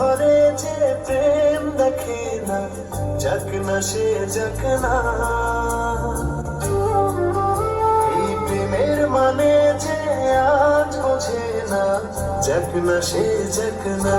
ঘরে যে প্রেম দেখে না, যাক না সে, যাক না। এই প্রেমের মানে যে আজ বোঝে না, যাক না সে, যাক না।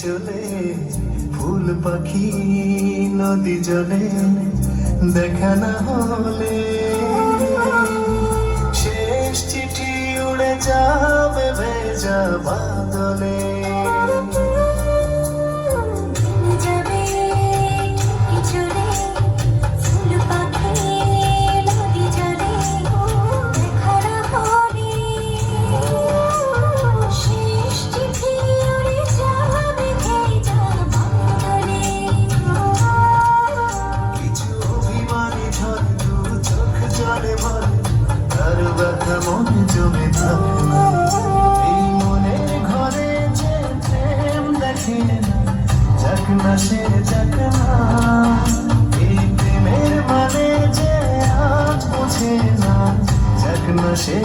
চলে ফুল পাখি নদী জলে দেখা না হলে। শেষ চিঠি উড়ে যাবে ভেজা বাদলে। চকনা সে চকনা এই প্রেমের মানে যে আজ বুঝে না চকনা সে